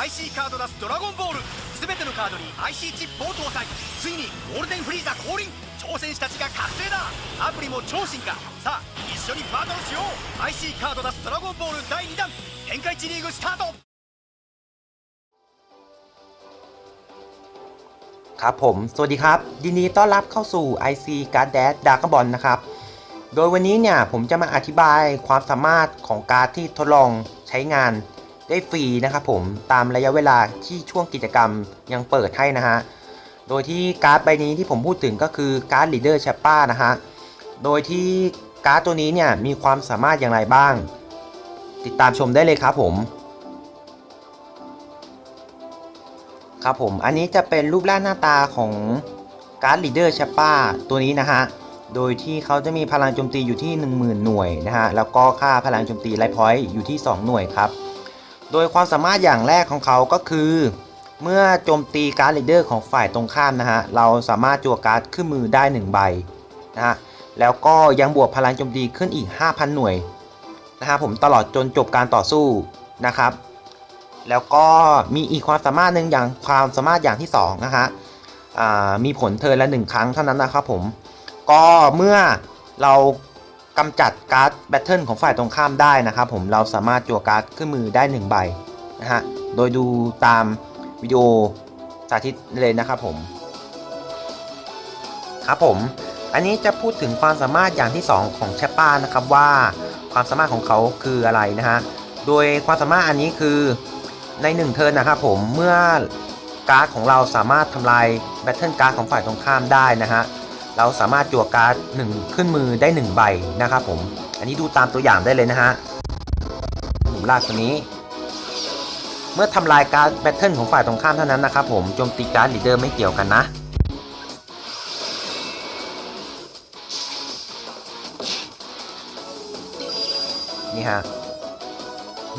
IC カードダスドラゴンボール全てのカードに IC チップを搭載ついにゴールデンフリーザ降臨挑戦士たちが覚醒だアプリも超進化さあ一緒にバトルしよう IC カードダスドラゴンボール第2弾天下一リーグスタート ครับผม สวัสดีครับ ยินดีต้อนรับเข้าสู่ IC Card d a s d a r k b o l นะครับ โดยวันนี้เนี่ยผมจะมาอธิบายความสามารถของการ์ดที่ทดลองใช้งาน ได้ฟรีนะครับผมตามระยะเวลาที่ช่วงกิจกรรมยังเปิดให้นะฮะโดยที่การ์ดใบนี้ที่ผมพูดถึงก็คือการ์ด Leader c h a p p a นะฮะโดยที่การ์ดตัวนี้เนี่ยมีความสามารถอย่างไรบ้าง ติดตามชมได้เลยครับผมครับผมอันนี้จะเป็นรูปร่างหน้าตาของการ์ดลีดเดอร์ช p ป้าตัวนี้นะฮะโดยที่เขาจะมีพลังโจมตีอยู่ที่ 10,000 หน่วยนะฮะแล้วก็ค่าพลังโจมตีไลท์พอยต์อยู่ที่ 2 หน่วยครับ โดยความสามารถอย่างแรกของเขาก็คือ เมื่อโจมตีการ์ดลีดเดอร์ของฝ่ายตรงข้ามนะฮะ เราสามารถจั่วการ์ดขึ้นมือได้ 1 ใบนะฮะ แล้วก็ยังบวกพลังโจมตีขึ้นอีก 5,000 หน่วยนะฮะผมตลอดจนจบการต่อสู้นะครับ แล้วก็มีอีกความสามารถหนึ่งอย่างความสามารถอย่างที่2นะฮะมีผลเทิร์นละหนึ่งครั้งเท่านั้นนะครับผม ก็เมื่อเรา กำจัดการ์ดแบทเทิลของฝ่ายตรงข้ามได้นะครับผมเราสามารถจั่วการ์ดขึ้นมือได้ 1 ใบนะฮะโดยดูตามวิดีโอสาธิตเลยนะครับผม ครับผม อันนี้จะพูดถึงความสามารถอย่างที่ 2 ของแชปป้านะครับว่าความสามารถของเขาคืออะไรนะฮะโดยความสามารถอันนี้คือใน 1 เทิร์นนะครับผมเมื่อการ์ดของเราสามารถทำลายแบทเทิลการ์ดของฝ่ายตรงข้ามได้นะฮะ เราสามารถจั่วการ์ด1ขึ้นมือได้1ใบนะครับผม อันนี้ดูตามตัวอย่างได้เลยนะฮะหนุ่มลากตัวนี้ เมื่อทำลายการ์ดแบทเทิลของฝ่ายตรงข้ามเท่านั้นนะครับผมโจมตีการ์ดลีเดอร์ไม่เกี่ยวกันนะนี่ฮะ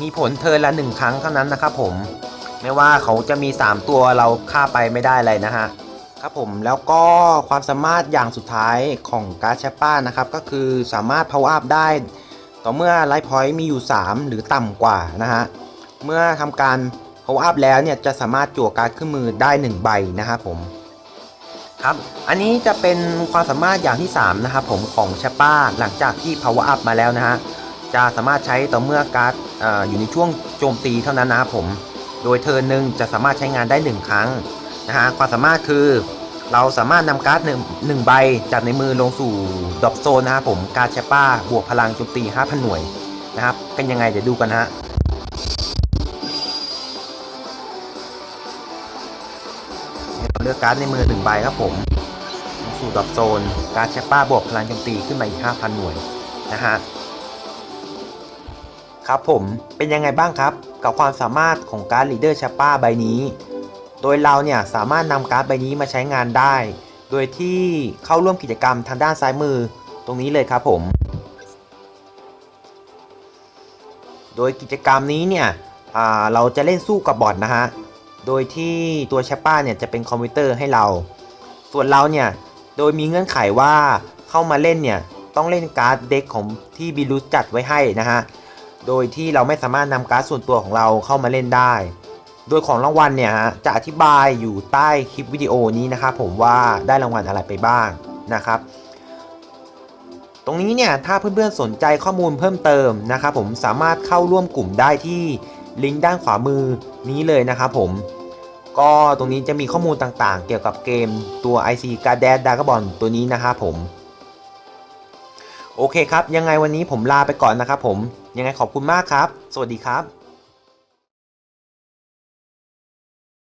มีผลเทินละหนึ่งครั้งเท่านั้นนะครับผม ไม่ว่าเขาจะมี 3 ตัวเราฆ่าไปไม่ได้เลยนะฮะ ครับผมแล้วก็ความสามารถอย่างสุดท้ายของการ์ดแชปป้านะครับก็คือสามารถ power up ได้ ต่อเมื่อไลท์พอยต์มีอยู่ 3 หรือต่ำกว่านะฮะเมื่อทำการ power up แล้วเนี่ยจะสามารถจั่วการ์ดขึ้นมือได้ 1 ใบนะครับผมครับอันนี้จะเป็นความสามารถอย่างที่ 3 นะครับผมของแชปป้าหลังจากที่ power up มาแล้วนะฮะจะสามารถใช้ต่อเมื่อการ์ดอออยู่ในช่วงโจมตีเท่านั้นนะครับผมโดยเทิร์นหนึ่งจะสามารถใช้งานได้ 1 ครั้ง นะฮะความสามารถคือเราสามารถนำการ์ดหนึ่งใบจากในมือลงสู่ดรอปโซนนะครับผมการ์ดแชป้าบวกพลังโจมตี 5,000 หน่วยนะครับ เป็นยังไงเดี๋ยวดูกันฮะเราเลือกการ์ดในมือหนึ่งใบครับผมลงสู่ดรอปโซนการ์ดแชป้าบวกพลังโจมตีขึ้นมาอีก 5,000 หน่วยนะฮะครับผมเป็นยังไงบ้างครับ กับความสามารถของการ์ดลีดเดอร์ชาป้าใบนี้ โดยเราเนี่ยสามารถนำการ์ดใบนี้มาใช้งานได้ โดยที่เข้าร่วมกิจกรรมทางด้านซ้ายมือตรงนี้เลยครับผม โดยกิจกรรมนี้เนี่ยเราจะเล่นสู้กับบอทนะฮะ โดยที่ตัวแชาป้าเนี่ยจะเป็นคอมพิวเตอร์ให้เรา ส่วนเราเนี่ยโดยมีเงื่อนไขว่าเข้ามาเล่นเนี่ยต้องเล่นการ์ดเด็กของที่บิลุสจัดไว้ให้นะฮะ โดยที่เราไม่สามารถนำการ์ดส่วนตัวของเราเข้ามาเล่นได้ โดยของรางวัลเนี่ยฮะจะอธิบายอยู่ใต้คลิปวิดีโอนี้นะครับผมว่าได้รางวัลอะไรไปบ้างนะครับตรงนี้เนี่ยถ้าเพื่อนๆสนใจข้อมูลเพิ่มเติมนะครับผมสามารถเข้าร่วมกลุ่มได้ที่ลิงก์ด้านขวามือนี้เลยนะครับผมก็ตรงนี้จะมีข้อมูลต่างๆ เกี่ยวกับเกมตัว IC g a r d a d d a g a b o n ตัวนี้นะครับผม โอเคครับ ยังไงวันนี้ผมลาไปก่อนนะครับผมยังไงขอบคุณมากครับ สวัสดีครับ